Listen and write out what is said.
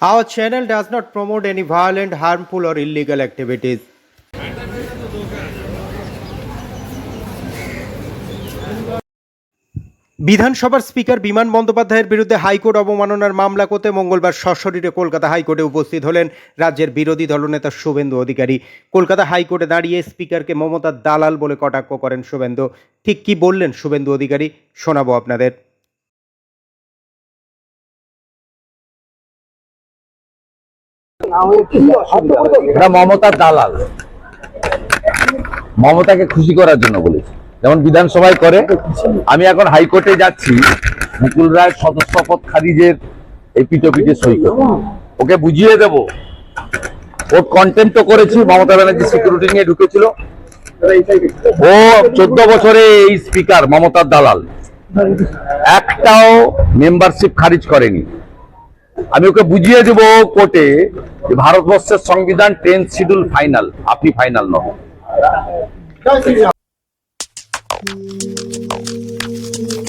Our channel does not promote any violent, harmful, or illegal activities. বিধানসভার speaker Biman বন্দ্যোপাধ্যায়ের বিরুদ্ধে high court অবমাননার মামলা করতে মঙ্গলবার সশরীরে কলকাতা হাইকোর্টে উপস্থিত হলেন রাজ্যের বিরোধী দলনেতা শুভেন্দু অধিকারী। কলকাতা হাইকোর্টে দাঁড়িয়ে স্পিকারকে মমতার দালাল বলে কটাক্ষ করেন শুভেন্দু। ঠিক কি বললেন শুভেন্দু অধিকারী? শোনাবো আপনাদের। এটা মমতার দালাল। মমতাকে খুশি করার জন্য বলেছি। যেমন বিধানসভায় করে, আমি এখন হাইকোর্টে যাচ্ছি, মুকুল রায় সদস্য পদ খারিজের এপিটোপিটে সই করতে। ওকে বুঝিয়ে দেব। ওর কন্টেন্ট তো করেছি, মমতা ব্যানার্জি সিকিউরিটি নিয়ে ঢুকেছিল। ও চোদ্দ বছরে এই স্পিকার মমতার দালাল। একটাও মেম্বারশিপ খারিজ করেনি। আমি ওকে বুঝিয়ে দেবো কোর্টে যে ভারতবর্ষের সংবিধান টেন্থ শিডিউল ফাইনাল আপনি ফাইনাল নয়